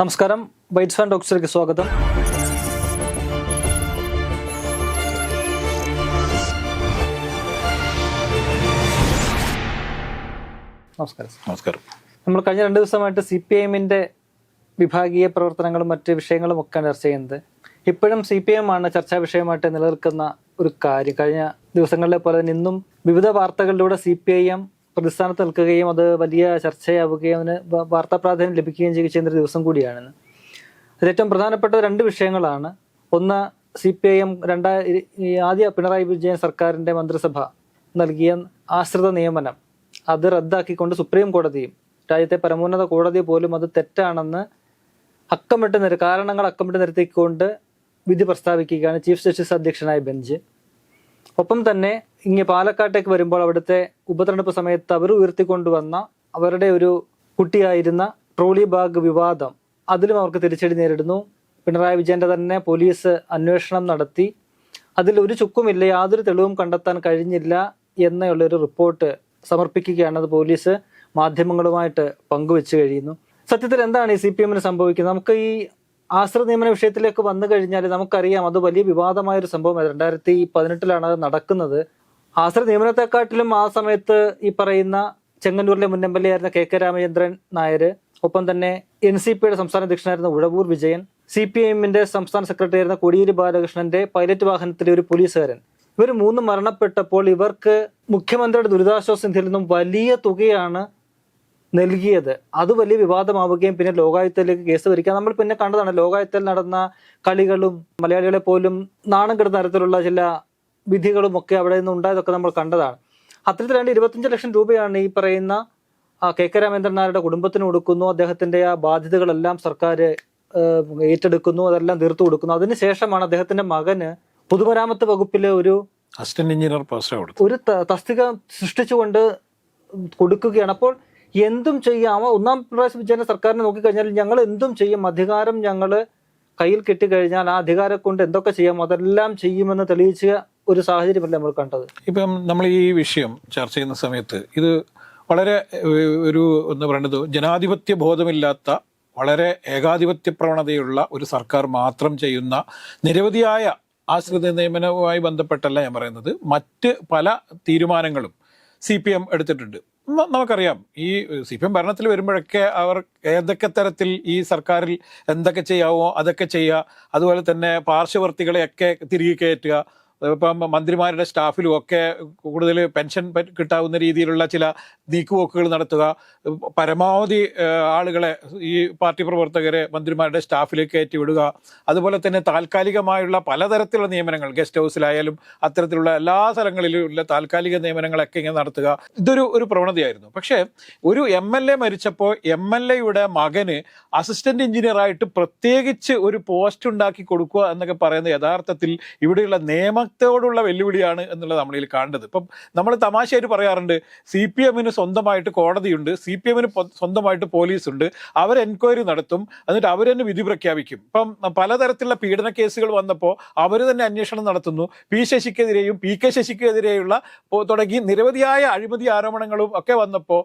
നമസ്കാരം. Bytes and ഡോക്സിലേക്ക് സ്വാഗതം. നമസ്കാരം. നമസ്കാരം. നമ്മൾ കഴിഞ്ഞ രണ്ട് ദിവസമായിട്ട് സി പി എമ്മിന്റെ വിഭാഗീയ പ്രവർത്തനങ്ങളും മറ്റ് വിഷയങ്ങളും ഒക്കെ ചർച്ച ചെയ്യുന്നത്. ഇപ്പോഴും സി പി എം ആണ് ചർച്ചാ വിഷയമായിട്ട് നിലനിൽക്കുന്ന ഒരു കാര്യം. കഴിഞ്ഞ ദിവസങ്ങളിലെ പോലെ നിന്നും ഇന്നും വിവിധ വാർത്തകളിലൂടെ സി പി ഐ എം പ്രതിസ്ഥാനത്ത് നിൽക്കുകയും അത് വലിയ ചർച്ചയാവുകയും അതിന് വാർത്താ പ്രാധാന്യം ലഭിക്കുകയും ചെയ്യുന്ന ഒരു ദിവസം കൂടിയാണെന്ന്. അതിൽ ഏറ്റവും പ്രധാനപ്പെട്ട രണ്ട് വിഷയങ്ങളാണ്. ഒന്ന് സി പി ഐ എം രണ്ടായി ആദ്യ പിണറായി വിജയൻ സർക്കാരിന്റെ മന്ത്രിസഭ നൽകിയ ആശ്രിത നിയമനം. അത് റദ്ദാക്കിക്കൊണ്ട് സുപ്രീം കോടതിയും രാജ്യത്തെ പരമോന്നത കോടതി പോലും അത് തെറ്റാണെന്ന് അക്കമിട്ട് നിര കാരണങ്ങൾ അക്കമിട്ട് നിരത്തിക്കൊണ്ട് വിധി പ്രസ്താവിക്കുകയാണ് ചീഫ് ജസ്റ്റിസ് അധ്യക്ഷനായ ബെഞ്ച്. ഒപ്പം തന്നെ ഇങ്ങനെ പാലക്കാട്ടേക്ക് വരുമ്പോൾ അവിടുത്തെ ഉപതെരഞ്ഞെടുപ്പ് സമയത്ത് അവർ ഉയർത്തിക്കൊണ്ടുവന്ന അവരുടെ ഒരു കുട്ടിയായിരുന്ന ട്രോളി ബാഗ് വിവാദം അതിലും അവർക്ക് തിരിച്ചടി നേരിടുന്നു. പിണറായി വിജയന്റെ തന്നെ പോലീസ് അന്വേഷണം നടത്തി. അതിൽ ഒരു ചുക്കുമില്ല യാതൊരു തെളിവും കണ്ടെത്താൻ കഴിഞ്ഞില്ല എന്നുള്ളൊരു റിപ്പോർട്ട് സമർപ്പിക്കുകയാണ് അത് പോലീസ് മാധ്യമങ്ങളുമായിട്ട് പങ്കുവെച്ചു കഴിയുന്നു. സത്യത്തിൽ എന്താണ് ഈ സി പി എമ്മിന് സംഭവിക്കുന്നത്? നമുക്ക് ഈ ആശ്രിത നിയമന വിഷയത്തിലേക്ക് വന്നു കഴിഞ്ഞാൽ നമുക്കറിയാം അത് വലിയ വിവാദമായ ഒരു സംഭവം രണ്ടായിരത്തി പതിനെട്ടിലാണ് അത് നടക്കുന്നത്. ആശ്രിത നിയമനത്തെക്കാട്ടിലും ആ സമയത്ത് ഈ പറയുന്ന ചെങ്ങന്നൂരിലെ മുന്നമ്പലിയായിരുന്ന കെ കെ രാമചന്ദ്രൻ നായർ ഒപ്പം തന്നെ എൻ സി പിയുടെ സംസ്ഥാന അധ്യക്ഷനായിരുന്ന ഉഴവൂർ വിജയൻ സി പി എമ്മിന്റെ സംസ്ഥാന സെക്രട്ടറി ആയിരുന്ന കോടിയേരി ബാലകൃഷ്ണന്റെ പൈലറ്റ് വാഹനത്തിലെ ഒരു പോലീസുകാരൻ. ഇവർ മൂന്ന് മരണപ്പെട്ടപ്പോൾ ഇവർക്ക് മുഖ്യമന്ത്രിയുടെ ദുരിതാശ്വാസ നിധിയിൽ നിന്നും വലിയ തുകയാണ് നൽകിയത്. അത് വലിയ വിവാദമാവുകയും പിന്നെ ലോകായുത്തലേക്ക് കേസ് വരിക നമ്മൾ പിന്നെ കണ്ടതാണ്. ലോകായുത്തൽ നടന്ന കളികളും മലയാളികളെ പോലും നാണം കെടുന്ന തരത്തിലുള്ള ചില വിധികളും ഒക്കെ അവിടെ നിന്ന് ഉണ്ടായതൊക്കെ നമ്മൾ കണ്ടതാണ്. അത്തരത്തിൽ രണ്ട് ഇരുപത്തഞ്ച് ലക്ഷം രൂപയാണ് ഈ പറയുന്ന കെ കെ രാമേന്ദ്രൻ നായരുടെ കുടുംബത്തിന് കൊടുക്കുന്നു. അദ്ദേഹത്തിന്റെ ആ ബാധ്യതകളെല്ലാം സർക്കാർ ഏറ്റെടുക്കുന്നു. അതെല്ലാം തീർത്തു കൊടുക്കുന്നു. അതിനുശേഷമാണ് അദ്ദേഹത്തിന്റെ മകന് പൊതുമരാമത്ത് വകുപ്പിലെ ഒരു അസിസ്റ്റന്റ് എഞ്ചിനീയർ ഒരു തസ്തിക സൃഷ്ടിച്ചുകൊണ്ട് കൊടുക്കുകയാണ്. അപ്പോൾ എന്തും ചെയ്യാം. ഒന്നാം പ്രാവശ്യം വിജയന്റെ സർക്കാരിനെ നോക്കിക്കഴിഞ്ഞാൽ ഞങ്ങൾ എന്തും ചെയ്യും. അധികാരം ഞങ്ങൾ കയ്യിൽ കിട്ടിക്കഴിഞ്ഞാൽ ആ അധികാരം കൊണ്ട് എന്തൊക്കെ ചെയ്യാം? അതെല്ലാം ചെയ്യുമെന്ന് തെളിയിച്ച ഒരു സാഹചര്യമല്ല നമ്മൾ കണ്ടത്. ഇപ്പം നമ്മൾ ഈ വിഷയം ചർച്ച ചെയ്യുന്ന സമയത്ത് ഇത് വളരെ ഒരു എന്ന് പറയുന്നത് ജനാധിപത്യ ബോധമില്ലാത്ത വളരെ ഏകാധിപത്യ പ്രവണതയുള്ള ഒരു സർക്കാർ മാത്രം ചെയ്യുന്ന നിരവധിയായ ആശ്രിത നിയമനവുമായി ബന്ധപ്പെട്ടല്ല ഞാൻ പറയുന്നത്. മറ്റ് പല തീരുമാനങ്ങളും സി പി എം എടുത്തിട്ടുണ്ട്. നമുക്കറിയാം ഈ സി പി എം ഭരണത്തിൽ വരുമ്പോഴൊക്കെ അവർ ഏതൊക്കെ തരത്തിൽ ഈ സർക്കാരിൽ എന്തൊക്കെ ചെയ്യാവോ അതൊക്കെ ചെയ്യുക അതുപോലെ തന്നെ പാർശ്വവർത്തികളെയൊക്കെ തിരികെ കയറ്റുക ഇപ്പം മന്ത്രിമാരുടെ സ്റ്റാഫിലും ഒക്കെ കൂടുതൽ പെൻഷൻ കിട്ടാവുന്ന രീതിയിലുള്ള ചില നീക്കുപോക്കുകൾ നടത്തുക. പരമാവധി ആളുകളെ ഈ പാർട്ടി പ്രവർത്തകരെ മന്ത്രിമാരുടെ സ്റ്റാഫിലേക്ക് കയറ്റി വിടുക അതുപോലെ തന്നെ താൽക്കാലികമായുള്ള പലതരത്തിലുള്ള നിയമനങ്ങൾ ഗസ്റ്റ് ഹൗസിലായാലും അത്തരത്തിലുള്ള എല്ലാ സ്ഥലങ്ങളിലും ഉള്ള താൽക്കാലിക നിയമനങ്ങളൊക്കെ ഇങ്ങനെ നടത്തുക. ഇതൊരു ഒരു പ്രവണതയായിരുന്നു. പക്ഷേ ഒരു എം എൽ എ മരിച്ചപ്പോൾ എം എൽ എയുടെ മകന് അസിസ്റ്റന്റ് എഞ്ചിനീയറായിട്ട് പ്രത്യേകിച്ച് ഒരു പോസ്റ്റ് ഉണ്ടാക്കി കൊടുക്കുക എന്നൊക്കെ പറയുന്നത് യഥാർത്ഥത്തിൽ ഇവിടെയുള്ള നിയമത്തോടുള്ള വെല്ലുവിളിയാണ് എന്നുള്ളത് നമ്മളിൽ കാണുന്നത് ഇപ്പം നമ്മൾ തമാശയായിട്ട് പറയാറുണ്ട് സി പി എമ്മിന് സ്വന്തമായിട്ട് കോടതിയുണ്ട് സി പി എമ്മിന് സ്വന്തമായിട്ട് പോലീസുണ്ട് അവർ എൻക്വയറി നടത്തും എന്നിട്ട് അവർ തന്നെ വിധി പ്രഖ്യാപിക്കും. ഇപ്പം പലതരത്തിലുള്ള പീഡന കേസുകൾ വന്നപ്പോൾ അവർ തന്നെ അന്വേഷണം നടത്തുന്നു. പി ശശിക്കെതിരെയും പി കെ ശശിക്കെതിരെയുള്ള തുടങ്ങി നിരവധിയായ അഴിമതി ആരോപണങ്ങളും ഒക്കെ വന്നപ്പോൾ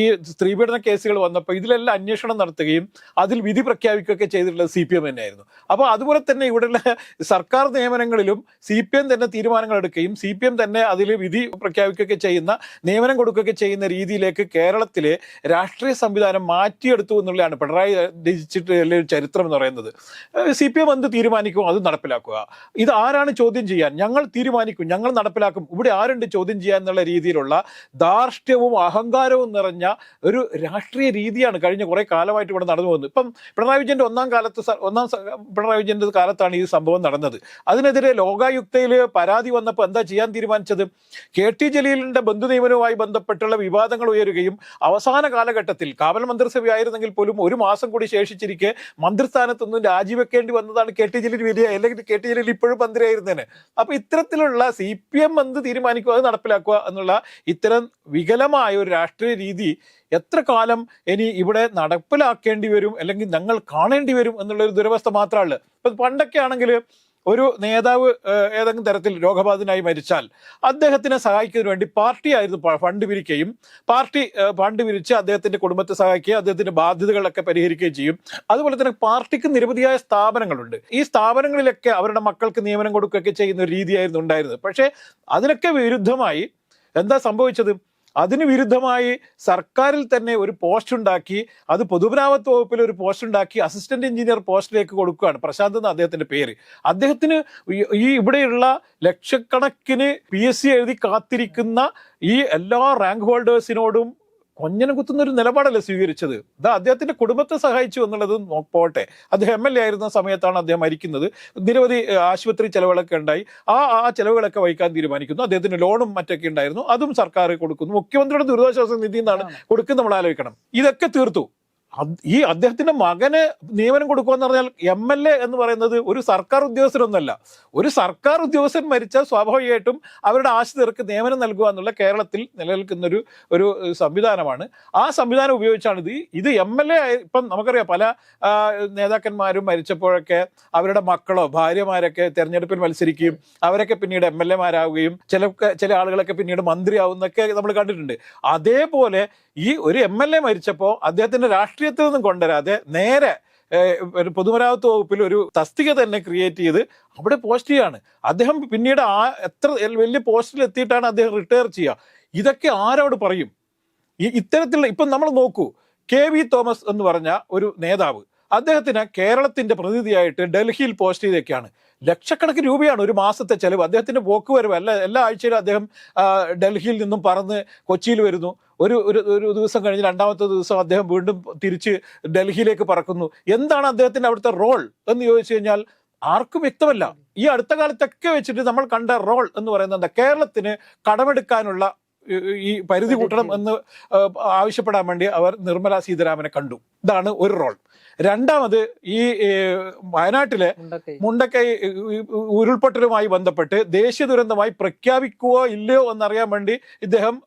ഈ സ്ത്രീപീഡന കേസുകൾ വന്നപ്പോൾ ഇതിലെല്ലാം അന്വേഷണം നടത്തുകയും അതിൽ വിധി പ്രഖ്യാപിക്കുകയൊക്കെ ചെയ്തിട്ടുള്ളത് സി പി എം തന്നെയായിരുന്നു. അപ്പോൾ അതുപോലെ തന്നെ ഇവിടെയുള്ള സർക്കാർ നിയമനങ്ങളിലും സി പി എം തന്നെ തീരുമാനങ്ങൾ എടുക്കുകയും സി പി എം തന്നെ അതിൽ വിധി പ്രഖ്യാപിക്കുകയൊക്കെ ചെയ്യുന്ന നിയമനം കൊടുക്കുകയൊക്കെ ചെയ്യുന്ന രീതിയിലേക്ക് കേരളത്തിലെ രാഷ്ട്രീയ സംവിധാനം മാറ്റിയെടുത്തു എന്നുള്ളതാണ് പിണറായി രചിച്ചിട്ട് ഒരു ചരിത്രം എന്ന് പറയുന്നത്. സി പി എം എന്ത് തീരുമാനിക്കും? അത് നടപ്പിലാക്കുക. ഇത് ആരാണ് ചോദ്യം ചെയ്യാൻ? ഞങ്ങൾ തീരുമാനിക്കും ഞങ്ങൾ നടപ്പിലാക്കും. ഇവിടെ ആരുണ്ട് ചോദ്യം ചെയ്യാൻ എന്നുള്ള രീതിയിലുള്ള ധാർഷ്ട്യവും അഹങ്കാരവും നിറഞ്ഞ ഒരു രാഷ്ട്രീയ രീതിയാണ് കഴിഞ്ഞ കുറേ കാലമായിട്ട് ഇവിടെ നടന്നു പോകുന്നത്. ഇപ്പം പിണറായി വിജയന്റെ ഒന്നാം കാലത്ത് ഒന്നാം പിണറായി വിജയന്റെ കാലത്താണ് ഈ സംഭവം നടന്നത്. അതിനെതിരെ ലോകായുക്തയിൽ പരാതി വന്നപ്പോൾ എന്താ ചെയ്യാൻ തീരുമാനിച്ചത്? കെ ടി ജലീലിന്റെ ബന്ധു നിയമനവുമായി ബന്ധപ്പെട്ടുള്ള വിവാദങ്ങൾ ഉയരുകയും അവസാന കാലഘട്ടത്തിൽ കാവൽ മന്ത്രിസഭയായിരുന്നെങ്കിൽ പോലും ഒരു മാസം കൂടി ശേഷിച്ചിരിക്കെ മന്ത്രിസ്ഥാനത്തു നിന്നും രാജിവെക്കേണ്ടി വന്നതാണ് കെ ടി ജലീൽ വലിയ അല്ലെങ്കിൽ കെ ടി ജലീൽ ഇപ്പോഴും മന്ത്രിയായിരുന്നേനെ. അപ്പൊ ഇത്തരത്തിലുള്ള സി പി എം എന്ത് തീരുമാനിക്കുക അത് നടപ്പിലാക്കുക എന്നുള്ള ഇത്തരം വികലമായ ഒരു രാഷ്ട്രീയ രീതി എത്ര കാലം ഇനി ഇവിടെ നടപ്പിലാക്കേണ്ടി വരും അല്ലെങ്കിൽ ഞങ്ങൾ കാണേണ്ടി വരും എന്നുള്ള ഒരു ദുരവസ്ഥ മാത്രമാണ് ഇപ്പൊ പണ്ടൊക്കെ ആണെങ്കിൽ ഒരു നേതാവ് ഏതെങ്കിലും തരത്തിൽ രോഗബാധിതനായി മരിച്ചാൽ അദ്ദേഹത്തിനെ സഹായിക്കുന്നതിന് വേണ്ടി പാർട്ടിയായിരുന്നു ഫണ്ട് പിരിക്കുകയും പാർട്ടി ഫണ്ട് പിരിച്ച് അദ്ദേഹത്തിന്റെ കുടുംബത്തെ സഹായിക്കുകയും അദ്ദേഹത്തിന്റെ ബാധ്യതകളൊക്കെ പരിഹരിക്കുകയും ചെയ്യും. അതുപോലെ തന്നെ പാർട്ടിക്ക് നിരവധിയായ സ്ഥാപനങ്ങളുണ്ട്. ഈ സ്ഥാപനങ്ങളിലൊക്കെ അവരുടെ മക്കൾക്ക് നിയമനം കൊടുക്കുകയൊക്കെ ചെയ്യുന്ന ഒരു രീതിയായിരുന്നു ഉണ്ടായിരുന്നത്. പക്ഷേ അതിനൊക്കെ വിരുദ്ധമായി എന്താ സംഭവിച്ചത്? അതിന് വിരുദ്ധമായി സർക്കാരിൽ തന്നെ ഒരു പോസ്റ്റ് ഉണ്ടാക്കി അത് പൊതുമരാമത്ത് വകുപ്പിൽ ഒരു പോസ്റ്റ് ഉണ്ടാക്കി അസിസ്റ്റന്റ് എഞ്ചിനീയർ പോസ്റ്റിലേക്ക് കൊടുക്കുകയാണ് പ്രശാന്ത് എന്ന അദ്ദേഹത്തിന്റെ പേര്. അദ്ദേഹത്തിന് ഈ- ഇവിടെയുള്ള ലക്ഷക്കണക്കിന് പി എസ് സി എഴുതി കാത്തിരിക്കുന്ന ഈ എല്ലാ റാങ്ക് ഹോൾഡേഴ്സിനോടും കൊഞ്ഞനം കുത്തുന്ന ഒരു നിലപാടല്ലേ സ്വീകരിച്ചത്? ഇത് അദ്ദേഹത്തിന്റെ കുടുംബത്തെ സഹായിച്ചു എന്നുള്ളത് പോട്ടെ. അദ്ദേഹം എം എൽ എ ആയിരുന്ന സമയത്താണ് അദ്ദേഹം മരിക്കുന്നത്. നിരവധി ആശുപത്രി ചെലവുകളൊക്കെ ഉണ്ടായി. ആ ആ ചെലവുകളൊക്കെ വഹിക്കാൻ തീരുമാനിക്കുന്നു. അദ്ദേഹത്തിന് ലോണും മറ്റൊക്കെ ഉണ്ടായിരുന്നു. അതും സർക്കാർ കൊടുക്കുന്നു. മുഖ്യമന്ത്രിയുടെ ദുരിതാശ്വാസ നിധി എന്നാണ് കൊടുക്കുന്നത് നമ്മൾ ആലോചിക്കണം. ഇതൊക്കെ തീർത്തു. അത് ഈ അദ്ദേഹത്തിന്റെ മകന് നിയമനം കൊടുക്കുക എന്ന് പറഞ്ഞാൽ എം എൽ എ എന്ന് പറയുന്നത് ഒരു സർക്കാർ ഉദ്യോഗസ്ഥരൊന്നുമല്ല. ഒരു സർക്കാർ ഉദ്യോഗസ്ഥൻ മരിച്ചാൽ സ്വാഭാവികമായിട്ടും അവരുടെ ആശ്രിതർക്ക് നിയമനം നൽകുക എന്നുള്ള കേരളത്തിൽ നിലനിൽക്കുന്ന ഒരു ഒരു സംവിധാനമാണ്. ആ സംവിധാനം ഉപയോഗിച്ചാണ് ഇത് ഇത് എം എൽ എ ഇപ്പം നമുക്കറിയാം പല നേതാക്കന്മാരും മരിച്ചപ്പോഴൊക്കെ അവരുടെ മക്കളോ ഭാര്യമാരൊക്കെ തെരഞ്ഞെടുപ്പിൽ മത്സരിക്കുകയും അവരൊക്കെ പിന്നീട് എം എൽ എമാരാവുകയും ചില ചില ആളുകളൊക്കെ പിന്നീട് മന്ത്രിയാവുന്നൊക്കെ നമ്മൾ കണ്ടിട്ടുണ്ട്. അതേപോലെ ഈ ഒരു എം എൽ എ മരിച്ചപ്പോൾ അദ്ദേഹത്തിന്റെ രാഷ്ട്രീയത്തിൽ നിന്നും കൊണ്ടുവരാതെ നേരെ ഒരു പൊതുമരാമത്ത് വകുപ്പിൽ ഒരു തസ്തിക തന്നെ ക്രിയേറ്റ് ചെയ്ത് അവിടെ പോസ്റ്റ് ചെയ്യാണ്. അദ്ദേഹം പിന്നീട് ആ എത്ര വലിയ പോസ്റ്റിൽ എത്തിയിട്ടാണ് അദ്ദേഹം റിട്ടയർ ചെയ്യുക. ഇതൊക്കെ ആരോട് പറയും? ഈ ഇത്തരത്തിലുള്ള ഇപ്പം നമ്മൾ നോക്കൂ കെ വി തോമസ് എന്ന് പറഞ്ഞ ഒരു നേതാവ്. അദ്ദേഹത്തിന് കേരളത്തിന്റെ പ്രതിനിധിയായിട്ട് ഡൽഹിയിൽ പോസ്റ്റ് ചെയ്തൊക്കെയാണ് ലക്ഷക്കണക്കിന് രൂപയാണ് ഒരു മാസത്തെ ചെലവ്. അദ്ദേഹത്തിന്റെ പോക്ക് വരവ് അല്ല എല്ലാ ആഴ്ചയിലും അദ്ദേഹം ഡൽഹിയിൽ നിന്നും പറന്ന് കൊച്ചിയിൽ വരുന്നു. ഒരു ഒരു ഒരു ദിവസം കഴിഞ്ഞ് രണ്ടാമത്തെ ദിവസം അദ്ദേഹം വീണ്ടും തിരിച്ച് ഡൽഹിയിലേക്ക് പറക്കുന്നു. എന്താണ് അദ്ദേഹത്തിന്റെ അവിടുത്തെ റോൾ എന്ന് ചോദിച്ചു കഴിഞ്ഞാൽ ആർക്കും വ്യക്തമല്ല. ഈ അടുത്ത കാലത്തൊക്കെ വെച്ചിട്ട് നമ്മൾ കണ്ട റോൾ എന്ന് പറയുന്നത് കേരളത്തിന് കടമെടുക്കാനുള്ള ഈ- പരിധി കൂട്ടണം എന്ന് ആവശ്യപ്പെടാൻ വേണ്ടി അവർ നിർമ്മല സീതാരാമനെ കണ്ടു. ഇതാണ് ഒരു റോൾ. രണ്ടാമത് ഈ വയനാട്ടിലെ മുണ്ടക്കൈ. ഉരുൾപൊട്ടലുമായി ബന്ധപ്പെട്ട് ദേശീയ ദുരന്തമായി പ്രഖ്യാപിക്കുകയോ ഇല്ലയോ എന്നറിയാൻ വേണ്ടി ഇദ്ദേഹം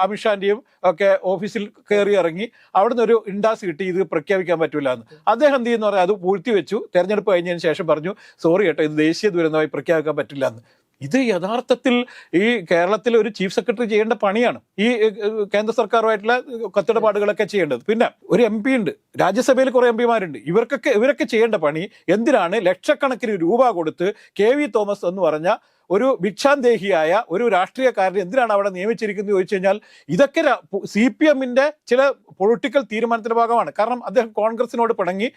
അമിത്ഷാന്റെയും ഒക്കെ ഓഫീസിൽ കയറി ഇറങ്ങി അവിടുന്ന് ഒരു ഇൻഡാസ് കിട്ടി ഇത് പ്രഖ്യാപിക്കാൻ പറ്റൂല എന്ന്. അദ്ദേഹം എന്ത് ചെയ്യുന്ന? പറയാം അത് പൂഴ്ത്തി വെച്ചു തെരഞ്ഞെടുപ്പ് കഴിഞ്ഞതിന് ശേഷം പറഞ്ഞു സോറി കേട്ടോ ഇത് ദേശീയ ദുരന്തമായി പ്രഖ്യാപിക്കാൻ പറ്റില്ല എന്ന്. ഇത് യഥാർത്ഥത്തിൽ ഈ കേരളത്തിൽ ഒരു ചീഫ് സെക്രട്ടറി ചെയ്യേണ്ട പണിയാണ്. ഈ കേന്ദ്ര സർക്കാരുമായിട്ടുള്ള കത്തിടപാടുകളൊക്കെ ചെയ്യേണ്ടത്. പിന്നെ ഒരു എം പി ഉണ്ട്. രാജ്യസഭയിൽ കുറെ എം പിമാരുണ്ട്. ഇവർക്കൊക്കെ ഇവരൊക്കെ ചെയ്യേണ്ട പണി എന്തിനാണ് ലക്ഷക്കണക്കിന് രൂപ കൊടുത്ത് കെ വി തോമസ് എന്ന് പറഞ്ഞ ഒരു ഭിക്ഷാന്തേഹിയായ ഒരു രാഷ്ട്രീയക്കാരനെ എന്തിനാണ് അവിടെ നിയമിച്ചിരിക്കുന്നത് ചോദിച്ചു കഴിഞ്ഞാൽ ഇതൊക്കെ സി പി എമ്മിന്റെ ചില പൊളിറ്റിക്കൽ തീരുമാനത്തിന്റെ ഭാഗമാണ്. കാരണം അദ്ദേഹം കോൺഗ്രസിനോട് പിണങ്ങി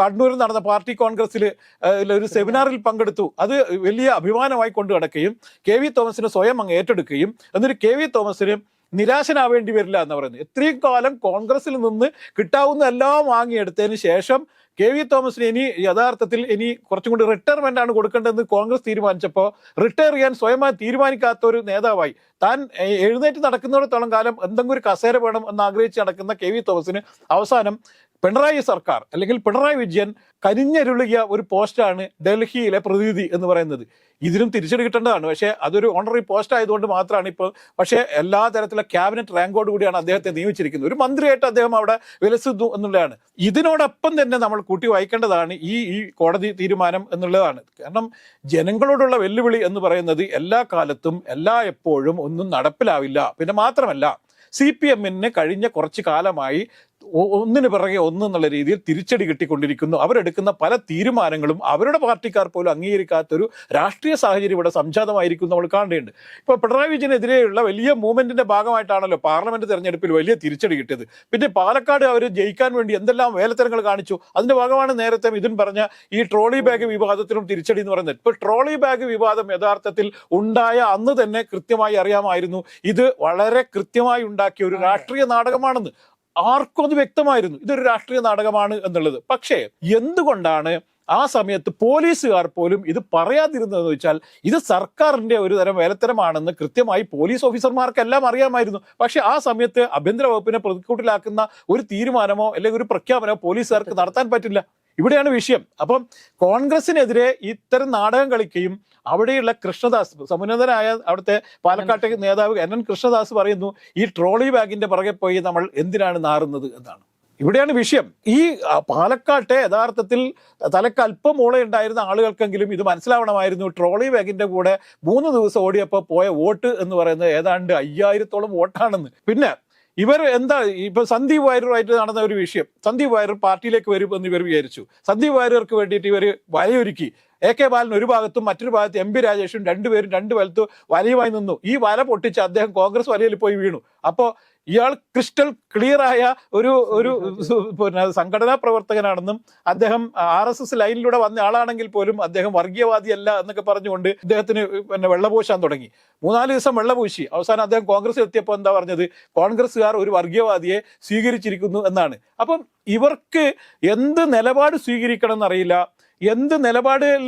കണ്ണൂരിൽ നടന്ന പാർട്ടി കോൺഗ്രസിൽ ഒരു സെമിനാറിൽ പങ്കെടുത്തു. അത് വലിയ അഭിമാനമായി കൊണ്ടു നടക്കുകയും കെ വി തോമസിനെ സ്വയം അങ്ങ് ഏറ്റെടുക്കുകയും എന്നിട്ട് കെ വി തോമസിന് നിരാശനാവേണ്ടി വരില്ല എന്ന് പറയുന്നത്. ഇത്രയും കാലം കോൺഗ്രസിൽ നിന്ന് കിട്ടാവുന്ന എല്ലാം വാങ്ങിയെടുത്തതിന് ശേഷം കെ വി തോമസിന് ഇനി യഥാർത്ഥത്തിൽ ഇനി കുറച്ചും കൂടി റിട്ടയർമെന്റ് ആണ് കൊടുക്കേണ്ടതെന്ന് കോൺഗ്രസ് തീരുമാനിച്ചപ്പോൾ റിട്ടയർ ചെയ്യാൻ സ്വയമായി തീരുമാനിക്കാത്ത ഒരു നേതാവായി. താൻ എഴുന്നേറ്റ് നടക്കുന്നിടത്തോളം കാലം എന്തെങ്കിലും ഒരു കസേര വേണം എന്ന് ആഗ്രഹിച്ച് നടക്കുന്ന കെ വി തോമസിന് അവസാനം പിണറായി സർക്കാർ അല്ലെങ്കിൽ പിണറായി വിജയൻ കരിഞ്ഞരുളിയ ഒരു പോസ്റ്റാണ് ഡൽഹിയിലെ പ്രതിനിധി എന്ന് പറയുന്നത്. ഇതിനും തിരിച്ചടി കിട്ടേണ്ടതാണ് പക്ഷേ അതൊരു ഓണററി പോസ്റ്റ് ആയതുകൊണ്ട് മാത്രമാണ് ഇപ്പോൾ പക്ഷേ എല്ലാ തരത്തിലുള്ള ക്യാബിനറ്റ് റാങ്കോട് കൂടിയാണ് അദ്ദേഹത്തെ നിയമിച്ചിരിക്കുന്നത്. ഒരു മന്ത്രിയായിട്ട് അദ്ദേഹം അവിടെ വിലസുന്നു എന്നുള്ളതാണ്. ഇതിനോടൊപ്പം തന്നെ നമ്മൾ കൂട്ടി വായിക്കേണ്ടതാണ് ഈ ഈ കോടതി തീരുമാനം എന്നുള്ളതാണ്. കാരണം ജനങ്ങളോടുള്ള വെല്ലുവിളി എന്ന് പറയുന്നത് എല്ലാ കാലത്തും എല്ലാ എപ്പോഴും ഒന്നും നടപ്പിലാവില്ല. പിന്നെ മാത്രമല്ല സി പി എമ്മിന് കഴിഞ്ഞ കുറച്ച് കാലമായി ഒന്നിന് പിറകെ ഒന്ന് എന്നുള്ള രീതിയിൽ തിരിച്ചടി കിട്ടിക്കൊണ്ടിരിക്കുന്നു. അവരെടുക്കുന്ന പല തീരുമാനങ്ങളും അവരുടെ പാർട്ടിക്കാർ പോലും അംഗീകരിക്കാത്തൊരു രാഷ്ട്രീയ സാഹചര്യം ഇവിടെ സംജാതമായിരിക്കും നമ്മൾ കാണേണ്ടത് ഇപ്പോൾ പിണറായി വിജയനെതിരെയുള്ള വലിയ മൂവ്മെന്റിന്റെ ഭാഗമായിട്ടാണല്ലോ പാർലമെന്റ് തെരഞ്ഞെടുപ്പിൽ വലിയ തിരിച്ചടി കിട്ടിയത്. പിന്നെ പാലക്കാട് അവർ ജയിക്കാൻ വേണ്ടി എന്തെല്ലാം വേലത്തരങ്ങൾ കാണിച്ചു. അതിന്റെ ഭാഗമാണ് നേരത്തെ മിഥുൻ പറഞ്ഞ ഈ ട്രോളി ബാഗ് വിവാദത്തിനും തിരിച്ചടി എന്ന് പറയുന്നത്. ഇപ്പോൾ ട്രോളി ബാഗ് വിവാദം യഥാർത്ഥത്തിൽ ഉണ്ടായ അന്ന് തന്നെ കൃത്യമായി അറിയാമായിരുന്നു. ഇത് വളരെ കൃത്യമായി ഉണ്ടാക്കിയ ഒരു രാഷ്ട്രീയ നാടകമാണെന്ന്. ആർക്കും അത് വ്യക്തമായിരുന്നു. ഇതൊരു രാഷ്ട്രീയ നാടകമാണ് എന്നുള്ളത്. പക്ഷേ എന്തുകൊണ്ടാണ് ആ സമയത്ത് പോലീസുകാർ പോലും ഇത് പറയാതിരുന്നതെന്ന് വെച്ചാൽ ഇത് സർക്കാരിന്റെ ഒരു തരം വേലത്തരമാണെന്ന് കൃത്യമായി പോലീസ് ഓഫീസർമാർക്കെല്ലാം അറിയാമായിരുന്നു. പക്ഷെ ആ സമയത്ത് ആഭ്യന്തര വകുപ്പിനെ പ്രതിക്കൂട്ടിലാക്കുന്ന ഒരു തീരുമാനമോ അല്ലെങ്കിൽ ഒരു പ്രഖ്യാപനമോ പോലീസുകാർക്ക് നടത്താൻ പറ്റില്ല. ഇവിടെയാണ് വിഷയം. അപ്പം കോൺഗ്രസിനെതിരെ ഇത്തരം നാടകം കളിക്കുകയും അവിടെയുള്ള കൃഷ്ണദാസ് സമുന്നതനായ അവിടുത്തെ പാലക്കാട്ടെ നേതാവ് എൻ എൻ കൃഷ്ണദാസ് പറയുന്നു ഈ ട്രോളി ബാഗിന്റെ പുറകെ പോയി നമ്മൾ എന്തിനാണ് നാറുന്നത്? എന്നാണ്. ഇവിടെയാണ് വിഷയം. ഈ പാലക്കാട്ടെ യഥാർത്ഥത്തിൽ തലക്കൽപ്പം മൂളെ ഉണ്ടായിരുന്ന ആളുകൾക്കെങ്കിലും ഇത് മനസ്സിലാവണമായിരുന്നു. ട്രോളി ബാഗിന്റെ കൂടെ മൂന്ന് ദിവസം ഓടിയപ്പോൾ പോയ വോട്ട് എന്ന് പറയുന്നത് ഏതാണ്ട് അയ്യായിരത്തോളം വോട്ടാണെന്ന്. പിന്നെ ഇവർ എന്താ ഇപ്പൊ സന്ദീപ് വാര്യറുമായിട്ട് നടന്ന ഒരു വിഷയം. സന്ദീപ് വാര്യർ പാർട്ടിയിലേക്ക് വരും എന്ന് ഇവർ വിചാരിച്ചു. സന്ദീപ് വാര്യർക്ക് വേണ്ടിയിട്ട് ഇവർ വലയൊരുക്കി. എ കെ ബാലൻ ഒരു ഭാഗത്തും മറ്റൊരു ഭാഗത്ത് എം പി രാജേഷും രണ്ടുപേരും രണ്ട് വലത്ത് വലയുമായി നിന്നു. ഈ വല പൊട്ടിച്ച് അദ്ദേഹം കോൺഗ്രസ് വലയിൽ പോയി വീണു. അപ്പോ ഇയാൾ ക്രിസ്റ്റൽ ക്ലിയറായ ഒരു ഒരു പിന്നെ സംഘടനാ പ്രവർത്തകനാണെന്നും അദ്ദേഹം ആർ എസ് എസ് ലൈനിലൂടെ വന്ന ആളാണെങ്കിൽ പോലും അദ്ദേഹം വർഗീയവാദിയല്ല എന്നൊക്കെ പറഞ്ഞുകൊണ്ട് അദ്ദേഹത്തിന് പിന്നെ വെള്ളപൂശാൻ തുടങ്ങി. മൂന്നാൽ ദിവസം വെള്ളപൂശി. അവസാനം അദ്ദേഹം കോൺഗ്രസ് എത്തിയപ്പോൾ എന്താ പറഞ്ഞത്? കോൺഗ്രസ്സുകാർ ഒരു വർഗീയവാദിയെ സ്വീകരിച്ചിരിക്കുന്നു എന്നാണ്. അപ്പം ഇവർക്ക് എന്ത് നിലപാട് സ്വീകരിക്കണം എന്നറിയില്ല. എന്ത് നിലപാടിൽ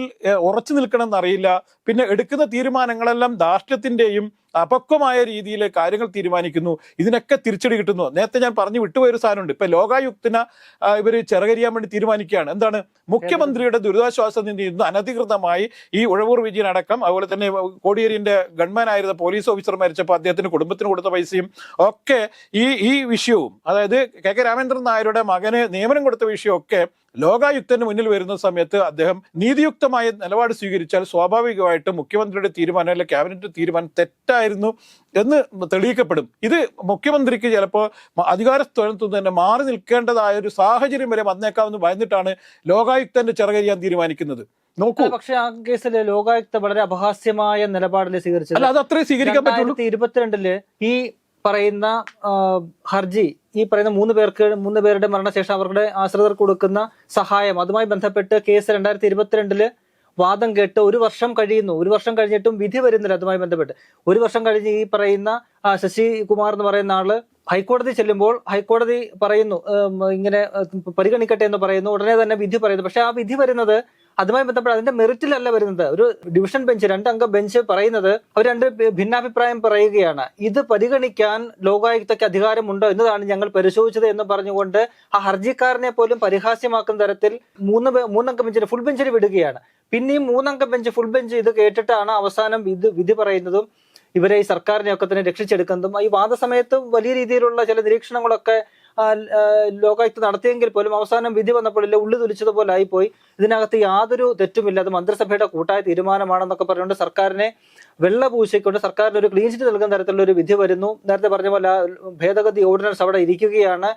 ഉറച്ചു നിൽക്കണം എന്നറിയില്ല. പിന്നെ എടുക്കുന്ന തീരുമാനങ്ങളെല്ലാം ധാർഷ്ട്യത്തിന്റെയും അപക്വമായ രീതിയിൽ കാര്യങ്ങൾ തീരുമാനിക്കുന്നു. ഇതിനൊക്കെ തിരിച്ചടി കിട്ടുന്നു. നേരത്തെ ഞാൻ പറഞ്ഞു വിട്ടുപോയൊരു സാധനമുണ്ട്. ഇപ്പൊ ലോകായുക്തിന ഇവർ ചിറകരിയാൻ വേണ്ടി തീരുമാനിക്കുകയാണ്. എന്താണ്? മുഖ്യമന്ത്രിയുടെ ദുരിതാശ്വാസ നിധിയിൽ നിന്ന് അനധികൃതമായി ഈ ഉഴവൂർ വിജയൻ അടക്കം അതുപോലെ തന്നെ കോടിയേരിന്റെ ഗൺമാൻ ആയിരുന്ന പോലീസ് ഓഫീസർ മരിച്ചപ്പോൾ അദ്ദേഹത്തിന് കുടുംബത്തിന് കൊടുത്ത പൈസയും ഒക്കെ ഈ ഈ വിഷയവും അതായത് കെ കെ രാമേന്ദ്രൻ നായരുടെ മകന് നിയമനം കൊടുത്ത വിഷയമൊക്കെ ലോകായുക്തന് മുന്നിൽ വരുന്ന സമയത്ത് അദ്ദേഹം നീതിയുക്തമായ നിലപാട് സ്വീകരിച്ചാൽ സ്വാഭാവികമായിട്ടും മുഖ്യമന്ത്രിയുടെ തീരുമാനം അല്ലെങ്കിൽ ക്യാബിനറ്റ് തീരുമാനം തെറ്റായിരുന്നു എന്ന് തെളിയിക്കപ്പെടും. ഇത് മുഖ്യമന്ത്രിക്ക് ചിലപ്പോൾ അധികാര സ്ഥലത്തു തന്നെ മാറി നിൽക്കേണ്ടതായ ഒരു സാഹചര്യം വരെ വന്നേക്കാമെന്ന് ഭയന്നിട്ടാണ് ലോകായുക്തന്റെ ചിറകരിയാൻ തീരുമാനിക്കുന്നത്. നോക്കൂ. പക്ഷെ ആ കേസിൽ ലോകായുക്ത വളരെ അപഹാസ്യമായ നിലപാടിൽ സ്വീകരിച്ചത് അല്ല അത് അത്രേ സ്വീകരിക്കാൻ പറ്റുള്ളൂ. ഇരുപത്തിരണ്ടിൽ ഈ പറയുന്ന ഹർജി ഈ പറയുന്ന മൂന്ന് പേർക്ക് മൂന്ന് പേരുടെ മരണശേഷം അവരുടെ ആശ്രിതർക്ക് കൊടുക്കുന്ന സഹായം അതുമായി ബന്ധപ്പെട്ട് കേസ് രണ്ടായിരത്തി ഇരുപത്തിരണ്ടിൽ വാദം കേട്ട് ഒരു വർഷം കഴിയുന്നു. ഒരു വർഷം കഴിഞ്ഞിട്ടും വിധി വരുന്നില്ല അതുമായി ബന്ധപ്പെട്ട്. ഒരു വർഷം കഴിഞ്ഞ് ഈ പറയുന്ന ശശികുമാർ ശശി കുമാർ എന്ന് പറയുന്ന ആൾ ഹൈക്കോടതി ചെല്ലുമ്പോൾ ഹൈക്കോടതി പറയുന്നു ഇങ്ങനെ പരിഗണിക്കട്ടെ എന്ന് പറയുന്നു. ഉടനെ തന്നെ വിധി പറയുന്നു. പക്ഷെ ആ വിധി വരുന്നത് അതുമായി ബന്ധപ്പെട്ട് അതിന്റെ മെറിറ്റിലല്ല വരുന്നത്. ഒരു ഡിവിഷൻ ബെഞ്ച് രണ്ടംഗ ബെഞ്ച് പറയുന്നത് അവർ രണ്ട് ഭിന്നാഭിപ്രായം പറയുകയാണ്. ഇത് പരിഗണിക്കാൻ ലോകായുക്തയ്ക്ക് അധികാരമുണ്ടോ എന്നതാണ് ഞങ്ങൾ പരിശോധിച്ചത് എന്ന് പറഞ്ഞുകൊണ്ട് ആ ഹർജിക്കാരനെ പോലും പരിഹാസ്യമാക്കുന്ന തരത്തിൽ മൂന്ന് മൂന്നംഗ ബെഞ്ചിന് ഫുൾ ബെഞ്ചിന് വിടുകയാണ്. പിന്നെയും മൂന്നംഗ ബെഞ്ച് ഫുൾ ബെഞ്ച് ഇത് കേട്ടിട്ടാണ് അവസാനം ഇത് വിധി പറയുന്നതും ഇവരെ ഈ സർക്കാരിനെയൊക്കെ തന്നെ രക്ഷിച്ചെടുക്കുന്നതും. ഈ വാദസമയത്ത് വലിയ രീതിയിലുള്ള ചില നിരീക്ഷണങ്ങളൊക്കെ ലോകായുക്ത നടത്തിയെങ്കിൽ പോലും അവസാനം വിധി വന്നപ്പോഴില്ല ഉള്ളു തുലിച്ചതുപോലെ ആയിപ്പോയി. ഇതിനകത്ത് യാതൊരു തെറ്റുമില്ല. അത് മന്ത്രിസഭയുടെ കൂട്ടായ തീരുമാനമാണെന്നൊക്കെ പറഞ്ഞുകൊണ്ട് സർക്കാരിനെ വെള്ള പൂശിക്കൊണ്ട് സർക്കാരിന് ഒരു ക്ലീൻ ചിറ്റ് നൽകുന്ന തരത്തിലുള്ള ഒരു വിധി വരുന്നു. നേരത്തെ പറഞ്ഞ പോലെ ഭേദഗതി ഓർഡിനൻസ് അവിടെ ഇരിക്കുകയാണ്.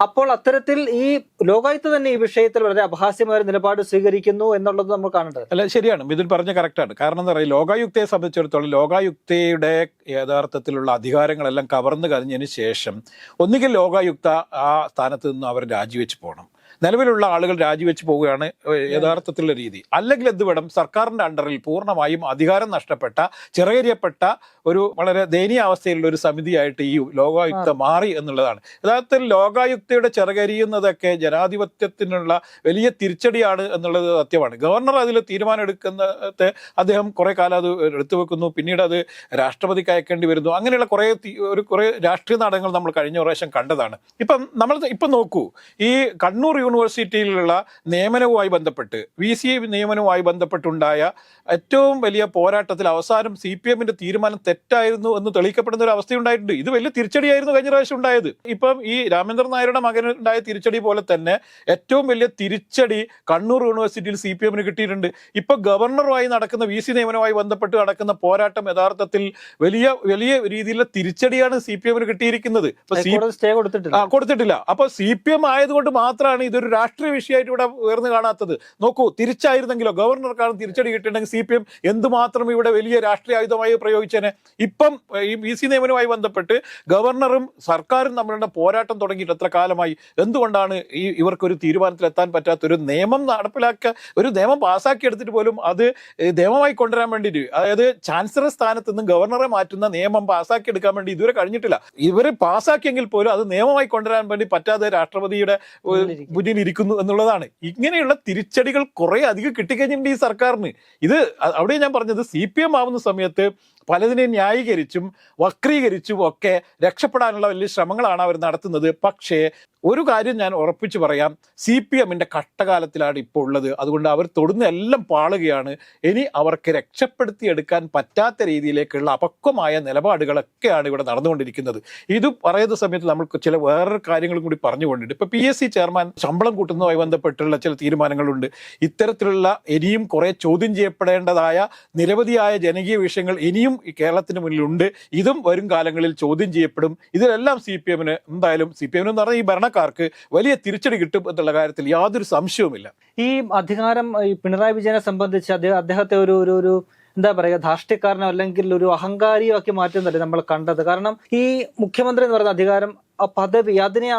അപ്പോൾ അത്തരത്തിൽ ഈ ലോകായുക്ത തന്നെ ഈ വിഷയത്തിൽ വളരെ അപഹാസ്യമായ നിലപാട് സ്വീകരിക്കുന്നു എന്നുള്ളത് നമ്മൾ കാണേണ്ടത്. അല്ല ശരിയാണ്. മിഥുൻ പറഞ്ഞ കറക്റ്റാണ് കാരണം എന്താ പറയുക ലോകായുക്തയെ സംബന്ധിച്ചിടത്തോളം ലോകായുക്തയുടെ യഥാർത്ഥത്തിലുള്ള അധികാരങ്ങളെല്ലാം കവർന്നു കഴിഞ്ഞതിന് ശേഷം ഒന്നുകിൽ ലോകായുക്ത ആ സ്ഥാനത്ത് നിന്ന് അവർ രാജിവെച്ച് പോകണം. നിലവിലുള്ള ആളുകൾ രാജിവെച്ച് പോവുകയാണ് യഥാർത്ഥത്തിലുള്ള രീതി. അല്ലെങ്കിൽ എന്ത് വേണം? സർക്കാരിന്റെ അണ്ടറിൽ പൂർണമായും അധികാരം നഷ്ടപ്പെട്ട ചെറിയപ്പെട്ട ഒരു വളരെ ദയനീയ അവസ്ഥയിലുള്ള ഒരു സമിതിയായിട്ട് ഈ ലോകായുക്ത മാറി എന്നുള്ളതാണ്. യഥാർത്ഥത്തിൽ ലോകായുക്തയുടെ ചിറകരിയുന്നതൊക്കെ ജനാധിപത്യത്തിനുള്ള വലിയ തിരിച്ചടിയാണ് എന്നുള്ളത് സത്യമാണ്. ഗവർണർ അതിൽ തീരുമാനം എടുക്കുന്നത് അദ്ദേഹം കുറെ കാലം അത് എടുത്തു വെക്കുന്നു. പിന്നീട് അത് രാഷ്ട്രപതിക്ക് അയക്കേണ്ടി വരുന്നു. അങ്ങനെയുള്ള കുറെ ഒരു കുറെ രാഷ്ട്രീയ നാടകങ്ങൾ നമ്മൾ കഴിഞ്ഞ പ്രാവശ്യം കണ്ടതാണ്. ഇപ്പം നമ്മൾ ഇപ്പം നോക്കൂ ഈ കണ്ണൂർ യൂണിവേഴ്സിറ്റിയിലുള്ള നിയമനവുമായി ബന്ധപ്പെട്ട് വി സി നിയമനവുമായി ബന്ധപ്പെട്ടുണ്ടായ ഏറ്റവും വലിയ പോരാട്ടത്തിൽ അവസാനം സി പി എമ്മിന്റെ തീരുമാനം തെറ്റായിരുന്നു എന്ന് തെളിയിക്കപ്പെടുന്ന ഒരു അവസ്ഥയുണ്ടായിട്ടുണ്ട്. ഇത് വലിയ തിരിച്ചടിയായിരുന്നു കഴിഞ്ഞ പ്രാവശ്യം ഉണ്ടായത്. ഇപ്പം ഈ രാമേന്ദ്രൻ നായരുടെ മകനുണ്ടായ തിരിച്ചടി പോലെ തന്നെ ഏറ്റവും വലിയ തിരിച്ചടി കണ്ണൂർ യൂണിവേഴ്സിറ്റിയിൽ സി പി എമ്മിന് കിട്ടിയിട്ടുണ്ട്. ഇപ്പൊ ഗവർണറുമായി നടക്കുന്ന വി സി നിയമനവുമായി ബന്ധപ്പെട്ട് നടക്കുന്ന പോരാട്ടം യഥാർത്ഥത്തിൽ വലിയ വലിയ രീതിയിലുള്ള തിരിച്ചടിയാണ് സി പി എമ്മിന് കിട്ടിയിരിക്കുന്നത്. കൊടുത്തിട്ടില്ല. അപ്പൊ സി പി എം ആയതുകൊണ്ട് മാത്രമാണ് ഇതൊരു രാഷ്ട്രീയ വിഷയമായിട്ട് ഇവിടെ ഉയർന്നു കാണാത്തത്. നോക്കൂ തിരിച്ചായിരുന്നെങ്കിലോ ഗവർണർക്കാണ് തിരിച്ചടി കിട്ടിയിട്ടുണ്ടെങ്കിൽ സി പി എം എന്തുമാത്രം ഇവിടെ വലിയ രാഷ്ട്രീയ ആയുധമായി പ്രയോഗിച്ചേനെ? ഇപ്പം ഈ ബി സി നിയമനവുമായി ബന്ധപ്പെട്ട് ഗവർണറും സർക്കാരും തമ്മിലുള്ള പോരാട്ടം തുടങ്ങിയിട്ട് എത്ര കാലമായി? എന്തുകൊണ്ടാണ് ഈ ഇവർക്കൊരു തീരുമാനത്തിലെത്താൻ പറ്റാത്ത ഒരു നിയമം നടപ്പിലാക്കുക ഒരു നിയമം പാസ്സാക്കി എടുത്തിട്ട് പോലും അത് നിയമമായി കൊണ്ടുവരാൻ വേണ്ടിയിട്ട് അതായത് ചാൻസലർ സ്ഥാനത്ത് നിന്ന് ഗവർണറെ മാറ്റുന്ന നിയമം പാസ്സാക്കി എടുക്കാൻ വേണ്ടി ഇതുവരെ കഴിഞ്ഞിട്ടില്ല. ഇവർ പാസ്സാക്കിയെങ്കിൽ പോലും അത് നിയമമായി കൊണ്ടുവരാൻ വേണ്ടി പറ്റാതെ രാഷ്ട്രപതിയുടെ മുന്നിൽ ഇരിക്കുന്നു എന്നുള്ളതാണ്. ഇങ്ങനെയുള്ള തിരിച്ചടികൾ കുറെ അധികം കിട്ടിക്കഴിഞ്ഞിട്ടുണ്ട് ഈ സർക്കാരിന്. ഇത് അവിടെ ഞാൻ പറഞ്ഞത് സി പി എം ആവുന്ന സമയത്ത് പലതിനെയും ന്യായീകരിച്ചും വക്രീകരിച്ചും ഒക്കെ രക്ഷപ്പെടാനുള്ള വലിയ ശ്രമങ്ങളാണ് അവർ നടത്തുന്നത്. പക്ഷേ ഒരു കാര്യം ഞാൻ ഉറപ്പിച്ചു പറയാം. സി പി എമ്മിന്റെ കട്ടകാലത്തിലാണ് ഇപ്പോൾ ഉള്ളത്. അതുകൊണ്ട് അവർ തൊടുന്ന എല്ലാം പാളുകയാണ്. ഇനി അവർക്ക് രക്ഷപ്പെടുത്തിയെടുക്കാൻ പറ്റാത്ത രീതിയിലേക്കുള്ള അപക്വമായ നിലപാടുകളൊക്കെയാണ് ഇവിടെ നടന്നുകൊണ്ടിരിക്കുന്നത്. ഇത് പറയുന്ന സമയത്ത് നമ്മൾ ചില വേറൊരു കാര്യങ്ങളും കൂടി പറഞ്ഞുകൊണ്ടിട്ടുണ്ട്. ഇപ്പോൾ പി എസ് സി ചെയർമാൻ ശമ്പളം കൂട്ടുന്നതുമായി ബന്ധപ്പെട്ടുള്ള ചില തീരുമാനങ്ങളുണ്ട്. ഇത്തരത്തിലുള്ള ഇനിയും കുറേ ചോദ്യം ചെയ്യപ്പെടേണ്ടതായ നിരവധിയായ ജനകീയ വിഷയങ്ങൾ ഇനിയും ഈ കേരളത്തിന് മുന്നിലുണ്ട്. ഇതും വരും കാലങ്ങളിൽ ചോദ്യം ചെയ്യപ്പെടും. ഇതിലെല്ലാം സി പി എമ്മിന് എന്തായാലും സി പി എമ്മിന് എന്ന് പറഞ്ഞാൽ ഈ ഭരണക്കാർക്ക് വലിയ തിരിച്ചടി കിട്ടും എന്നുള്ള കാര്യത്തിൽ യാതൊരു സംശയവുമില്ല. ഈ അധികാരം ഈ പിണറായി വിജയനെ സംബന്ധിച്ച് അദ്ദേഹം അദ്ദേഹത്തെ ഒരു ഒരു ഒരു എന്താ പറയുക ധാർഷ്ട്യക്കാരനോ അല്ലെങ്കിൽ ഒരു അഹങ്കാരിയോ ആക്കി മാറ്റുന്നതല്ലേ നമ്മൾ കണ്ടത്. കാരണം ഈ മുഖ്യമന്ത്രി എന്ന് പറയുന്ന അധികാരം ആ പദവി അതിനെ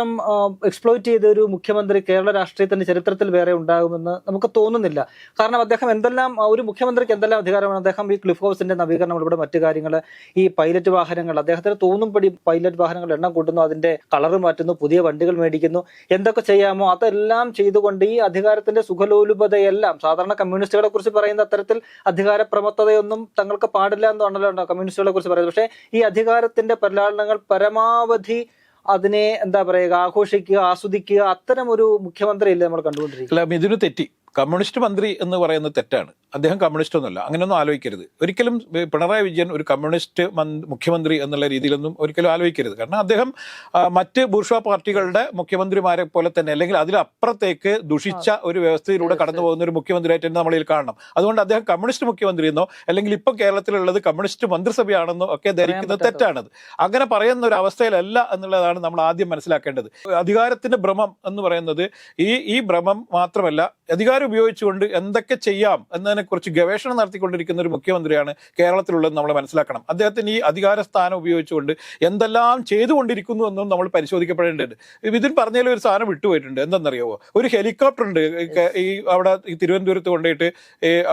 അങ്ങേയറ്റം എക്സ്പ്ലോയിറ്റ് ചെയ്ത ഒരു മുഖ്യമന്ത്രി കേരള രാഷ്ട്രീയത്തിന്റെ ചരിത്രത്തിൽ വേറെ ഉണ്ടാകുമെന്ന് നമുക്ക് തോന്നുന്നില്ല. കാരണം അദ്ദേഹം എന്തെല്ലാം ഒരു മുഖ്യമന്ത്രിക്ക് എന്തെല്ലാം അധികാരമാണ്? അദ്ദേഹം ഈ ക്ലിഫ് ഹൗസിന്റെ നവീകരണം ഉൾപ്പെടെ മറ്റു കാര്യങ്ങൾ ഈ പൈലറ്റ് വാഹനങ്ങൾ അദ്ദേഹത്തിന് തോന്നുംപടി പൈലറ്റ് വാഹനങ്ങൾ എണ്ണം കൂട്ടുന്നു അതിന്റെ കളർ മാറ്റുന്നു പുതിയ വണ്ടികൾ മേടിക്കുന്നു എന്തൊക്കെ ചെയ്യാമോ അതെല്ലാം ചെയ്തുകൊണ്ട് ഈ അധികാരത്തിന്റെ സുഖലോലുപതയെല്ലാം സാധാരണ കമ്മ്യൂണിസ്റ്റുകളെ കുറിച്ച് പറയുന്ന അത്തരത്തിൽ അധികാര പ്രമത്തതയൊന്നും തങ്ങൾക്ക് പാടില്ല എന്നാണല്ലോ കമ്മ്യൂണിസ്റ്റുകളെ കുറിച്ച് പറയുന്നത്. പക്ഷേ ഈ അധികാരത്തിന്റെ പരിലാളനങ്ങൾ പരമാവധി അതിനെ എന്താ പറയുക ആഘോഷിക്കുക ആസ്വദിക്കുക അത്തരം ഒരു മുഖ്യമന്ത്രിയല്ലേ നമ്മൾ കണ്ടുകൊണ്ടിരിക്കുന്നത്? മിഥുന് തെറ്റി. കമ്മ്യൂണിസ്റ്റ് മന്ത്രി എന്ന് പറയുന്നത് തെറ്റാണ്. അദ്ദേഹം കമ്മ്യൂണിസ്റ്റ് ഒന്നുമല്ല. അങ്ങനെയൊന്നും ആലോചിക്കരുത്. ഒരിക്കലും പിണറായി വിജയൻ ഒരു കമ്മ്യൂണിസ്റ്റ് മുഖ്യമന്ത്രി എന്നുള്ള രീതിയിലൊന്നും ഒരിക്കലും ആലോചിക്കരുത്. കാരണം അദ്ദേഹം മറ്റ് ബൂർഷ പാർട്ടികളുടെ മുഖ്യമന്ത്രിമാരെ പോലെ തന്നെ അല്ലെങ്കിൽ അതിലപ്പുറത്തേക്ക് ദുഷിച്ച ഒരു വ്യവസ്ഥയിലൂടെ കടന്നു പോകുന്ന ഒരു മുഖ്യമന്ത്രിയായിട്ട് തന്നെ നമ്മളിൽ കാണണം. അതുകൊണ്ട് അദ്ദേഹം കമ്മ്യൂണിസ്റ്റ് മുഖ്യമന്ത്രി എന്നോ അല്ലെങ്കിൽ ഇപ്പൊ കേരളത്തിലുള്ളത് കമ്മ്യൂണിസ്റ്റ് മന്ത്രിസഭയാണെന്നോ ഒക്കെ ധരിക്കുന്നത്. തെറ്റാണത്. അങ്ങനെ പറയുന്ന ഒരു അവസ്ഥയിലല്ല എന്നുള്ളതാണ് നമ്മൾ ആദ്യം മനസ്സിലാക്കേണ്ടത്. അധികാരത്തിന്റെ ഭ്രമം എന്ന് പറയുന്നത് ഈ ഈ ഭ്രമം മാത്രമല്ല അധികാരം ഉപയോഗിച്ചുകൊണ്ട് എന്തൊക്കെ ചെയ്യാം എന്നതിനെ കുറിച്ച് ഗവേഷണം നടത്തിക്കൊണ്ടിരിക്കുന്ന ഒരു മുഖ്യമന്ത്രിയാണ് കേരളത്തിലുള്ളത് നമ്മൾ മനസ്സിലാക്കണം. അദ്ദേഹത്തിന് ഈ അധികാര സ്ഥാനം ഉപയോഗിച്ചുകൊണ്ട് എന്തെല്ലാം ചെയ്തുകൊണ്ടിരിക്കുന്നു എന്നും നമ്മൾ പരിശോധിക്കപ്പെടേണ്ടതുണ്ട്. ഇതിൽ പറഞ്ഞതിൽ ഒരു സാധനം വിട്ടുപോയിട്ടുണ്ട്. എന്തെന്നറിയാവോ? ഒരു ഹെലികോപ്റ്റർ ഉണ്ട് ഈ അവിടെ തിരുവനന്തപുരത്ത് കൊണ്ടുപോയിട്ട്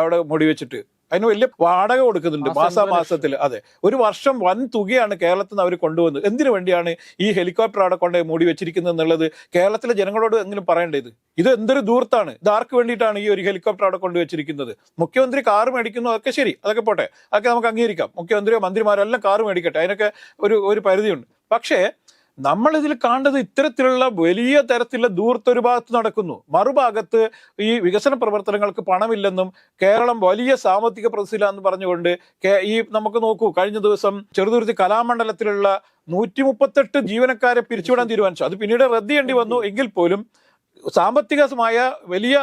അവിടെ മുടി വെച്ചിട്ട്. അതിന് വലിയ വാടക കൊടുക്കുന്നുണ്ട് മാസാമാസത്തിൽ അതെ. ഒരു വർഷം വൻ തുകയാണ് കേരളത്തിൽ നിന്ന് അവർ കൊണ്ടുവന്നത്. എന്തിനു വേണ്ടിയാണ് ഈ ഹെലികോപ്റ്റർ അവിടെ കൊണ്ട് മൂടി വെച്ചിരിക്കുന്നത് എന്നുള്ളത് കേരളത്തിലെ ജനങ്ങളോട് എങ്കിലും പറയേണ്ടത്? ഇത് എന്തൊരു ദൂർത്താണ്? ഇത് ആർക്ക് വേണ്ടിയിട്ടാണ് ഈ ഒരു ഹെലികോപ്റ്റർ അവിടെ കൊണ്ടുവച്ചിരിക്കുന്നത് മുഖ്യമന്ത്രി കാർ മേടിക്കുന്നു അതൊക്കെ ശരി. അതൊക്കെ പോട്ടെ. അതൊക്കെ നമുക്ക് അംഗീകരിക്കാം. മുഖ്യമന്ത്രിയോ മന്ത്രിമാരോ എല്ലാം കാർ മേടിക്കട്ടെ. അതിനൊക്കെ ഒരു ഒരു പരിധിയുണ്ട്. പക്ഷേ നമ്മൾ ഇതിൽ കാണുന്നത് ഇത്തരത്തിലുള്ള വലിയ തരത്തിലുള്ള ദൂർത്ത് ഭാഗത്ത് നടക്കുന്നു. മറുഭാഗത്ത് ഈ വികസന പ്രവർത്തനങ്ങൾക്ക് പണമില്ലെന്നും കേരളം വലിയ സാമ്പത്തിക പ്രതിസന്ധിയിലാണെന്ന് പറഞ്ഞുകൊണ്ട് ഈ നമുക്ക് നോക്കൂ കഴിഞ്ഞ ദിവസം ചെറുതുരുത്തി കലാമണ്ഡലത്തിലുള്ള നൂറ്റി മുപ്പത്തെട്ട് ജീവനക്കാരെ പിരിച്ചുവിടാൻ തീരുമാനിച്ചു. അത് പിന്നീട് റദ്ദ് ചെയ്യേണ്ടി വന്നു. എങ്കിൽ പോലും സാമ്പത്തികമായ വലിയ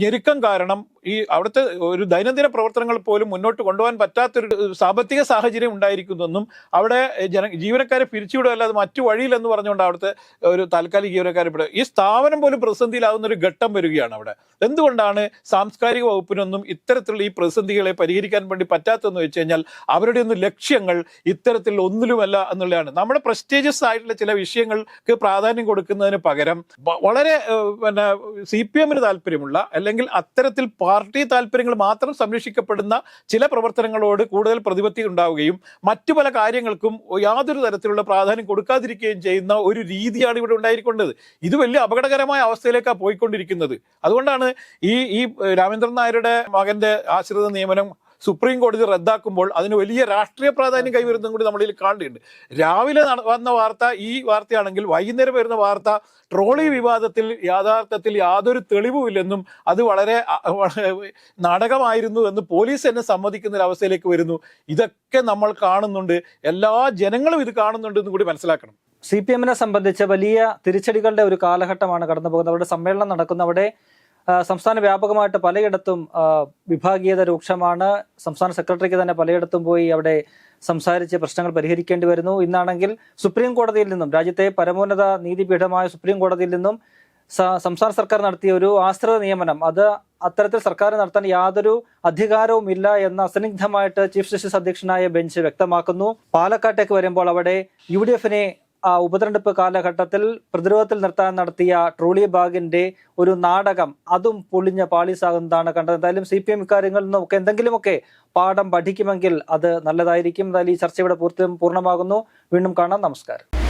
ഞെരുക്കം കാരണം ഈ അവിടുത്തെ ഒരു ദൈനംദിന പ്രവർത്തനങ്ങൾ പോലും മുന്നോട്ട് കൊണ്ടുപോകാൻ പറ്റാത്തൊരു സാമ്പത്തിക സാഹചര്യം ഉണ്ടായിരിക്കുന്നെന്നും അവിടെ ജന ജീവനക്കാരെ പിരിച്ചുവിടുകയല്ലാതെ മറ്റു വഴിയില്ലെന്ന് പറഞ്ഞുകൊണ്ട് അവിടുത്തെ ഒരു താൽക്കാലിക ജീവനക്കാരെ വിടുക ഈ സ്ഥാപനം പോലും പ്രതിസന്ധിയിലാവുന്ന ഒരു ഘട്ടം വരികയാണ് അവിടെ. എന്തുകൊണ്ടാണ് സാംസ്കാരിക വകുപ്പിനൊന്നും ഇത്തരത്തിലുള്ള ഈ പ്രതിസന്ധികളെ പരിഹരിക്കാൻ വേണ്ടി പറ്റാത്തതെന്ന് വെച്ച് കഴിഞ്ഞാൽ അവരുടെ ഒന്നും ലക്ഷ്യങ്ങൾ ഇത്തരത്തിൽ ഒന്നിലുമല്ല എന്നുള്ളതാണ്. നമ്മുടെ പ്രസ്റ്റേജിയസ് ആയിട്ടുള്ള ചില വിഷയങ്ങൾക്ക് പ്രാധാന്യം കൊടുക്കുന്നതിന് പകരം വളരെ പിന്നെ സി പി എമ്മിന് താല്പര്യമുള്ള അല്ലെങ്കിൽ അത്തരത്തിൽ പാർട്ടി താല്പര്യങ്ങൾ മാത്രം സംരക്ഷിക്കപ്പെടുന്ന ചില പ്രവർത്തനങ്ങളോട് കൂടുതൽ പ്രതിപത്തി ഉണ്ടാവുകയും മറ്റു പല കാര്യങ്ങൾക്കും യാതൊരു തരത്തിലുള്ള പ്രാധാന്യം കൊടുക്കാതിരിക്കുകയും ചെയ്യുന്ന ഒരു രീതിയാണ് ഇവിടെ ഉണ്ടായിരിക്കേണ്ടത്. ഇത് വലിയ അപകടകരമായ അവസ്ഥയിലേക്കാണ് പോയിക്കൊണ്ടിരിക്കുന്നത്. അതുകൊണ്ടാണ് ഈ ഈ രാമേന്ദ്രൻ നായരുടെ മകന്റെ ആശ്രിത നിയമനം സുപ്രീം കോടതി റദ്ദാക്കുമ്പോൾ അതിന് വലിയ രാഷ്ട്രീയ പ്രാധാന്യം കൈവരുന്നതും കൂടി നമ്മളിൽ കാണുന്നുണ്ട്. രാവിലെ വന്ന വാർത്ത ഈ വാർത്തയാണെങ്കിൽ വൈകുന്നേരം വരുന്ന വാർത്ത ട്രോളി വിവാദത്തിൽ യാഥാർത്ഥ്യത്തിൽ യാതൊരു തെളിവുമില്ലെന്നും അത് വളരെ നാടകമായിരുന്നു എന്ന് പോലീസ് തന്നെ സമ്മതിക്കുന്ന ഒരു അവസ്ഥയിലേക്ക് വരുന്നു. ഇതൊക്കെ നമ്മൾ കാണുന്നുണ്ട്. എല്ലാ ജനങ്ങളും ഇത് കാണുന്നുണ്ട് എന്ന് കൂടി മനസ്സിലാക്കണം. സി പി എമ്മിനെ സംബന്ധിച്ച് വലിയ തിരിച്ചടികളുടെ ഒരു കാലഘട്ടമാണ് കടന്നു പോകുന്നത് അവിടെ സമ്മേളനം നടക്കുന്ന. അവിടെ സംസ്ഥാന വ്യാപകമായിട്ട് പലയിടത്തും വിഭാഗീയത രൂക്ഷമാണ്. സംസ്ഥാന സെക്രട്ടറിക്ക് തന്നെ പലയിടത്തും പോയി അവിടെ സംസാരിച്ച് പ്രശ്നങ്ങൾ പരിഹരിക്കേണ്ടി വരുന്നു. ഇന്നാണെങ്കിൽ സുപ്രീം കോടതിയിൽ നിന്നും രാജ്യത്തെ പരമോന്നത നീതിപീഠമായ സുപ്രീം കോടതിയിൽ നിന്നും സംസ്ഥാന സർക്കാർ നടത്തിയ ഒരു ആശ്രിത നിയമനം. അത് അത്തരത്തിൽ സർക്കാർ നടത്താൻ യാതൊരു അധികാരവും ഇല്ല എന്ന് അസന്നിഗ്ധമായിട്ട് ചീഫ് ജസ്റ്റിസ് അധ്യക്ഷനായ ബെഞ്ച് വ്യക്തമാക്കുന്നു. പാലക്കാട്ടേക്ക് വരുമ്പോൾ അവിടെ യു ഡി എഫിനെ ഉപതെരഞ്ഞെടുപ്പ് കാലഘട്ടത്തിൽ പ്രതിരോധത്തിൽ നിർത്താൻ നടത്തിയ ട്രോളി ബാഗിന്റെ ഒരു നാടകം അതും പൊളിഞ്ഞ പാളിസാകുന്നതാണ് കണ്ടത്. എന്തായാലും സി പി എം ഇക്കാര്യങ്ങളിൽ നിന്നൊക്കെ എന്തെങ്കിലുമൊക്കെ പാഠം പഠിക്കുമെങ്കിൽ അത് നല്ലതായിരിക്കും. എന്തായാലും ഈ ചർച്ച ഇവിടെ പൂർത്തി പൂർണമാകുന്നു. വീണ്ടും കാണാം. നമസ്കാരം.